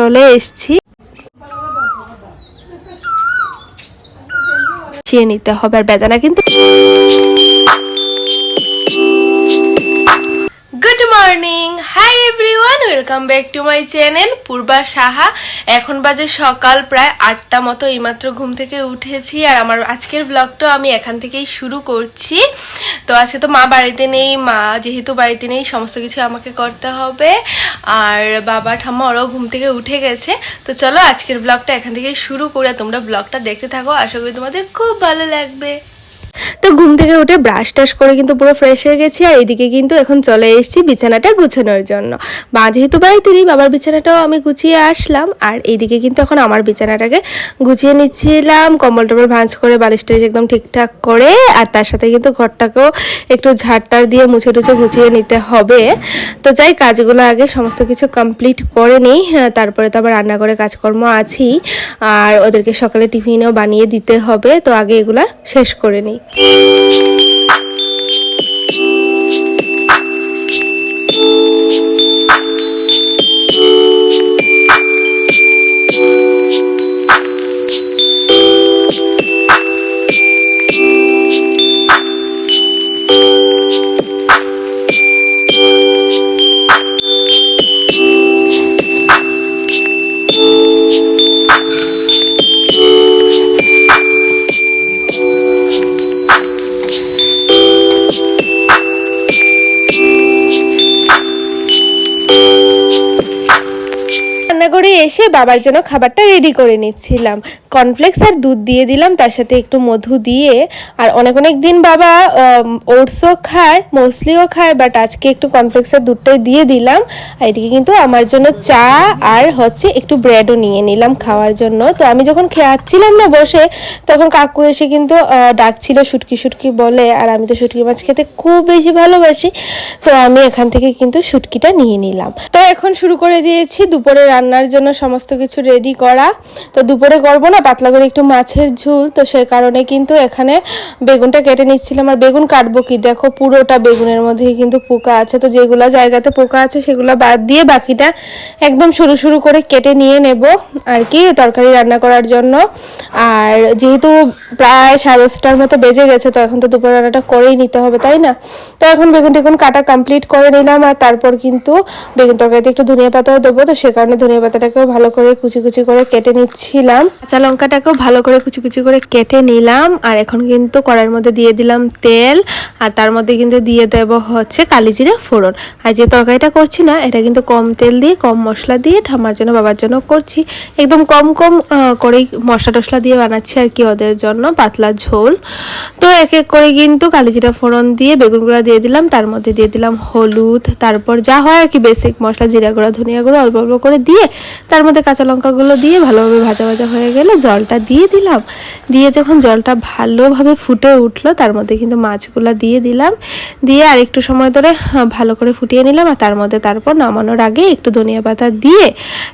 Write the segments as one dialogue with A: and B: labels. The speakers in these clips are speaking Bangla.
A: চলে এসছি। চেয়ে নিতে হবে আর বেদানা কিন্তু welcome back to my channel Purba Saha এখন বাজে সকাল, প্রায় আটটা মতো এইমাত্র ঘুম থেকে উঠেছি আর আমার আজকের ব্লগটা আমি এখান থেকেই শুরু করছি। তো আজকে তো মা বাড়িতে নেই, মা যেহেতু বাড়িতে নেই, সমস্ত কিছু আমাকে করতে হবে। আর বাবা ঠাম্মা ওরাও ঘুম থেকে উঠে গেছে। তো চলো আজকের ব্লগটা এখান থেকেই শুরু করে তোমরা ব্লগটা দেখতে থাকো। আশা করি তোমাদের খুব ভালো লাগবে। তো ঘুম থেকে উঠে ব্রাশ টাশ করে কিন্তু পুরো ফ্রেশ হয়ে গেছি আর এদিকে কিন্তু এখন চলে এসেছি বিছানাটা গুছানোর জন্য। মা যেহেতু বাড়িতে নেই, বাবার বিছানাটাও আমি গুছিয়ে আসলাম আর এইদিকে কিন্তু এখন আমার বিছানাটাকে গুছিয়ে নিচ্ছিলাম, কম্বল টম্বল ভাঁজ করে, বালিশ টালিশ একদম ঠিকঠাক করে আর তার সাথে কিন্তু ঘরটাকেও একটু ঝাড়টার দিয়ে মুছে টুছে গুছিয়ে নিতে হবে। তো যাই কাজগুলো আগে সমস্ত কিছু কমপ্লিট করে নিই। হ্যাঁ, তারপরে তো আবার রান্না করে কাজকর্ম আছেই। আর ওদেরকে সকালে টিফিনও বানিয়ে দিতে হবে। তো আগে এগুলা শেষ করে নিই। এসে বাবার জন্য খাবারটা রেডি করে নিচ্ছিলাম। কর্নফ্লেক্স আর দুধ দিয়ে দিলাম, তার সাথে একটু মধু দিয়ে। আর অনেক অনেক দিন বাবা ওটসও খায় মোসলিও খায় বাট আজকে একটু কর্নফ্লেক্স আর দুধটাই দিয়ে দিলাম। আর এদিকে কিন্তু আমার জন্য চা আর হচ্ছে একটু ব্রেডও নিয়ে নিলাম খাওয়ার জন্য। তো আমি যখন খাচ্ছিলাম না বসে, তখন কাকু এসে কিন্তু ডাকছিল শুটকি শুটকি বলে, আর আমি তো শুটকি মাছ খেতে খুব বেশি ভালোবাসি। তো আমি এখান থেকে কিন্তু শুটকিটা নিয়ে নিলাম। তো এখন শুরু করে দিয়েছি দুপুরে রান্নার জন্য সমস্ত কিছু রেডি করা। তো দুপুরে করব না পাতলা করে একটু মাছের ঝুল, তো সেই কারণে কিন্তু এখানে বেগুনটা কেটে নিচ্ছিলাম। আর বেগুন কাটবো কি? দেখো পুরোটা বেগুনের মধ্যে কিন্তু পোকা আছে। তো যেগুলা জায়গাতে পোকা আছে, সেগুলো বাদ দিয়ে বাকিটা একদম সরু সরু করে কেটে নিয়ে নেব আর কি তরকারি রান্না করার জন্য। আর যেহেতু প্রায় সাড়ে দশটার মতো বেজে গেছে, তো এখন তো দুপুর রান্নাটা করেই নিতে হবে, তাই না? তো এখন বেগুন টেগুন কাটা কমপ্লিট করে নিলাম আর তারপর কিন্তু বেগুন তরকারিতে একটু ধনিয়া পাতাও দেবো। তো সে কারণে ধনিয়া পাতাটাকেও ভালো করে কুচি কুচি করে কেটে নিচ্ছিলাম। কাঁচা লঙ্কাটাকেও ভালো করে কুচি কুচি করে কেটে নিলাম। আর এখন কিন্তু কড়াইয়ের মধ্যে দিয়ে দিলাম তেল। আর তার মধ্যে কিন্তু দিয়ে দেবো হচ্ছে কালি জিরে ফোড়ন। আর যে তরকারিটা করছি না, এটা কিন্তু কম তেল দিয়ে, কম মশলা দিয়ে ঠাম্মার জন্য, বাবার জন্য করছি। একদম কম কম করেই মশলা টশলা দিয়ে বানাচ্ছি আর কি ওদের জন্য, পাতলা ঝোল। তো এক এক করে কিন্তু কালি জিরা ফোড়ন দিয়ে বেগুন গুঁড়া দিয়ে দিলাম। তার মধ্যে দিয়ে দিলাম হলুদ। তারপর যা হয় আর কি বেসিক মশলা, জিরা গুঁড়া, ধনিয়া গুঁড়া অল্প অল্প করে দিয়ে, তার মধ্যে কাঁচা লঙ্কাগুলো দিয়ে ভালোভাবে ভাজা ভাজা হয়ে গেলে জলটা দিয়ে দিলাম। দিয়ে যখন জলটা ভালোভাবে ফুটে উঠল, তার মধ্যে কিন্তু মাছগুলো দিয়ে দিলাম। দিয়ে আর একটু সময় ধরে ভালো করে ফুটিয়ে নিলাম আর তার মধ্যে তারপর নামানোর আগে একটু ধনিয়া পাতা দিয়ে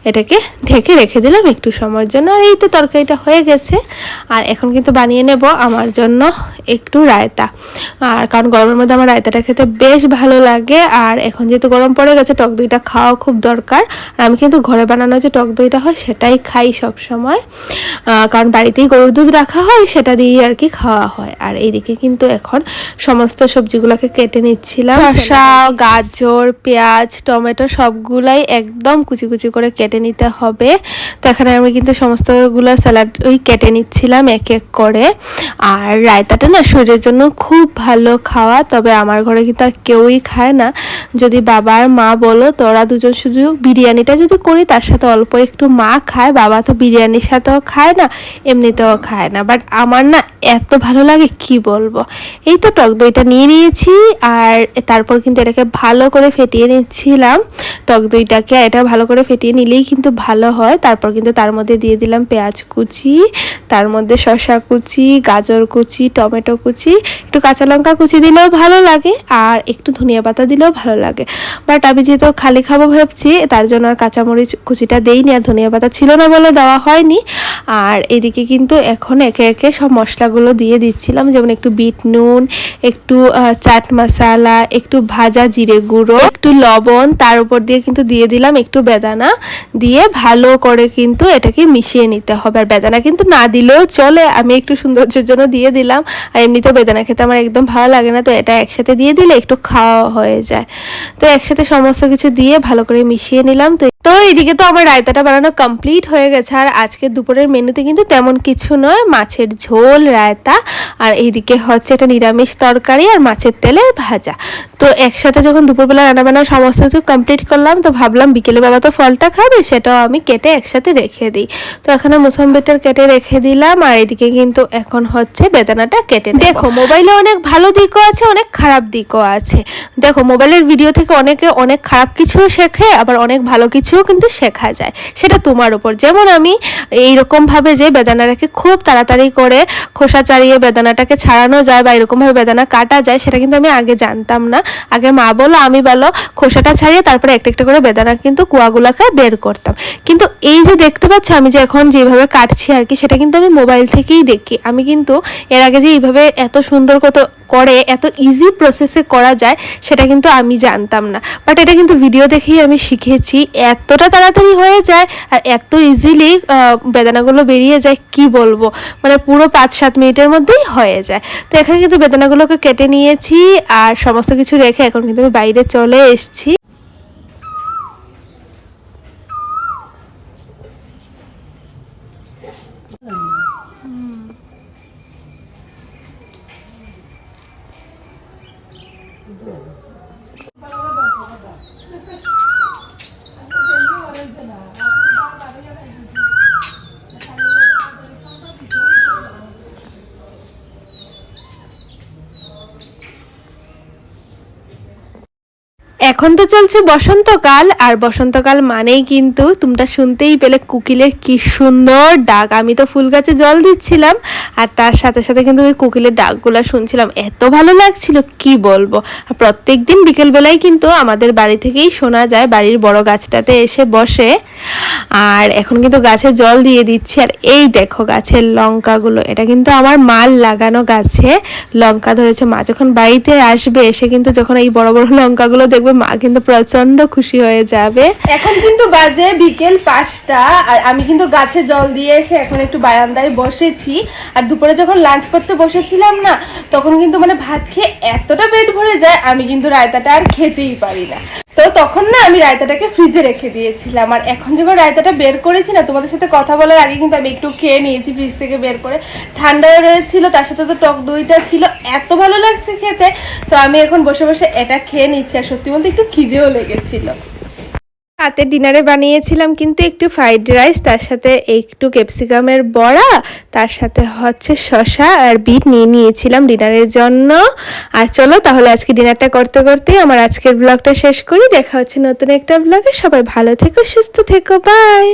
A: এটাকে ঢেকে রেখে দিলাম একটু সময়ের জন্য। আর এই তো তরকারিটা হয়ে গেছে। আর এখন কিন্তু বানিয়ে নেব আমার জন্য একটু রায়তা। আর কারণ গরমের মধ্যে আমার রায়তাটা খেতে বেশ ভালো লাগে। আর এখন যেহেতু গরম পড়ে গেছে, টক দইটা খাওয়া খুব দরকার। আর আমি কিন্তু ঘরে বানানো যে টক দইটা হয়, সেটাই খাই সব সময় কারণ বাড়িতেই গরুর দুধ রাখা হয় সেটা দিয়েই আর কি খাওয়া হয়। আর এইদিকে কিন্তু এখন সমস্ত সবজিগুলোকে কেটে নিচ্ছিলাম শসা গাজর পেঁয়াজ টমেটো সবগুলাই একদম কুচি কুচি করে কেটে নিতে হবে। তো এখানে আমি কিন্তু সমস্তগুলো স্যালাড ওই কেটে নিচ্ছিলাম এক এক করে। আর রায়তাটা না শরীরের জন্য খুব ভালো খাওয়া তবে আমার ঘরে কিন্তু আর কেউই খায় না। যদি বাবা আর মা বলো তোরা দুজন শুধু বিরিয়ানিটা যদি করি তার সাথে অল্প একটু মা খায় বাবা তো বিরিয়ানির সাথেও খায়। না, এমনিতেও খায় না। বাট আমার না এত ভালো লাগে, কি বলব? এই তো টক দইটা নিয়ে নিয়েছি, আর তারপর কিন্তু এটাকে ভালো করে ফেটিয়ে নিচ্ছিলাম। টক দইটাকে এটা ভালো করে ফেটিয়ে নিলেই কিন্তু ভালো হয়। তারপর কিন্তু তার মধ্যে দিয়ে দিলাম পেঁয়াজ কুচি, তার মধ্যে শসা কুচি, গাজর কুচি, টমেটো কুচি, একটু কাঁচা লঙ্কা কুচি দিলেও ভালো লাগে, আর একটু ধনিয়া পাতা দিলেও ভালো লাগে। বাট আমি যেহেতু খালি খাব ভাবছি, তার জন্য আর কাঁচামরিচ কুচিটা দেইনি, আর ধনিয়া পাতা ছিল না বলে দেওয়া হয়নি। আর এদিকে কিন্তু এখন একে একে সব মশলাগুলো দিয়ে দিচ্ছিলাম, যেমন একটু বিট নুন, একটু চাট মশলা, একটু ভাজা জিরে গুঁড়ো, একটু লবণ, তার উপর দিয়ে কিন্তু দিয়ে দিলাম একটু বেদানা, দিয়ে ভালো করে কিন্তু এটাকে মিশিয়ে নিতে হবে। আর বেদানা কিন্তু না দিলেও চলে, আমি একটু সৌন্দর্যের জন্য দিয়ে দিলাম। আর এমনিতেও বেদানা খেতে আমার একদম ভালো লাগে না, তো এটা একসাথে দিয়ে দিলে একটু খাওয়া হয়ে যায়। তো একসাথে সমস্ত কিছু দিয়ে ভালো করে মিশিয়ে নিলাম, তো তো এদিকে তো আমার রায়তাটা বানানো কমপ্লিট হয়ে গেছে, আর আজকে দুপুরের মেনুতে কিন্তু তেমন কিছু নয়, মাছের ঝোল, রায়তা, আর এইদিকে হচ্ছে একটা নিরামিষ তরকারি আর মাছের তেলের ভাজা। তো একসাথে যখন দুপুরবেলা রান্না বান্না সমস্ত কিছু কমপ্লিট করলাম, তো ভাবলাম বিকেলে বেলা তো ফলটা খাবে, সেটাও আমি কেটে একসাথে রেখে দিই। তো এখানে মোসাম্বিটা কেটে রেখে দিলাম, আর এদিকে কিন্তু এখন হচ্ছে বেদানাটা কেটে দেখো, মোবাইলে অনেক ভালো দিকও আছে, অনেক খারাপ দিকও আছে। দেখো, মোবাইলের ভিডিও থেকে অনেকে অনেক খারাপ কিছু শেখে, আবার অনেক ভালো কিছুও কিন্তু শেখা যায়। সেটা তোমার উপর। যেমন আমি এইরকম ভাবে যে বেদানাটাকে খুব তাড়াতাড়ি করে খোসা চাড়িয়ে বেদানাটাকে ছাড়ানো যায় বা এরকম ভাবে বেদানা কাটা যায়, সেটা কিন্তু আমি আগে জানতাম না। আগে মা বলো, আমি বলো, খোসাটা ছাড়িয়ে তারপরে একটা একটা করে বেদানা কিন্তু কুয়াগুলাকে বের করতাম। কিন্তু এই যে দেখতে পাচ্ছ, আমি যে এখন যেভাবে কাটছি আর কি, সেটা কিন্তু আমি মোবাইল থেকেই দেখি। আমি কিন্তু এর আগে যে এইভাবে এত সুন্দর কত করে, এত ইজি প্রসেসে করা যায়, সেটা কিন্তু আমি জানতাম না। বাট এটা কিন্তু ভিডিও দেখেই আমি শিখেছি এতটা তাড়াতাড়ি হয়ে যায় আর এত ইজিলি বেদানাগুলো বেরিয়ে যায়, কি বলব? মানে পুরো পাঁচ সাত মিনিটের মধ্যেই হয়ে যায়। তো এখানে কিন্তু বেদানাগুলোকে কেটে নিয়েছি আর সমস্ত কিছু রেখে এখন কিন্তু আমি বাইরে চলে এসেছি। এখন তো চলছে বসন্তকাল, আর বসন্তকাল মানেই কিন্তু তোমরা শুনতেই পেলে কুকিলের কি সুন্দর ডাক। আমি তো ফুল গাছে জল দিচ্ছিলাম, আর তার সাথে সাথে কিন্তু ওই কুকিলের ডাকগুলো শুনছিলাম। এত ভালো লাগছিল, কি বলব? প্রত্যেক দিন বিকেলবেলায় কিন্তু আমাদের বাড়ি থেকেই শোনা যায়, বাড়ির বড় গাছটাতে এসে বসে। আর এখন কিন্তু গাছে জল দিয়ে দিচ্ছি। আর এই দেখো গাছের লঙ্কাগুলো, এটা কিন্তু আমার মাল লাগানো গাছে লঙ্কা ধরেছে। মা যখন বাড়িতে আসবে এসে কিন্তু যখন এই বড় বড় লঙ্কাগুলো দেখবে, মা কিন্তু প্রচণ্ড খুশি হয়ে যাবে। এখন কিন্তু বাজে বিকেল পাঁচটা, আর আমি কিন্তু গাছে জল দিয়ে এসে এখন একটু বারান্দায় বসেছি। আর দুপুরে যখন লাঞ্চ করতে বসেছিলাম না, তখন কিন্তু মানে ভাত খেয়ে এতটা পেট ভরে যায়, আমি কিন্তু রায়তাটা আর খেতেই পারি না। তো তখন না আমি রায়তাটাকে ফ্রিজে রেখে দিয়েছিলাম। আর এখন যখন রায়তাটা বের করেছি না, তোমাদের সাথে কথা বলার আগে কিন্তু আমি একটু খেয়ে নিয়েছি ফ্রিজ থেকে বের করে। ঠান্ডাও রয়েছিল, তার সাথে তো টক দইটা ছিল, এত ভালো লাগছে খেতে। তো আমি এখন বসে বসে এটা খেয়ে নিচ্ছি, আর সত্যি বলতে একটু খিদেও লেগেছিল। রাতে ডিনারে বানিয়েছিলাম কিন্তু একটু ফ্রাইড রাইস, তার সাথে একটু ক্যাপসিকামের বড়া, তার সাথে হচ্ছে শশা আর বিট নিয়ে নিয়েছিলাম ডিনারের জন্য। আর চলো তাহলে আজকে ডিনারটা করতে করতে আমার আজকের ব্লগটা শেষ করি। দেখা হচ্ছে নতুন একটা ব্লগে। সবাই ভালো থেকো, সুস্থ থেকো বাই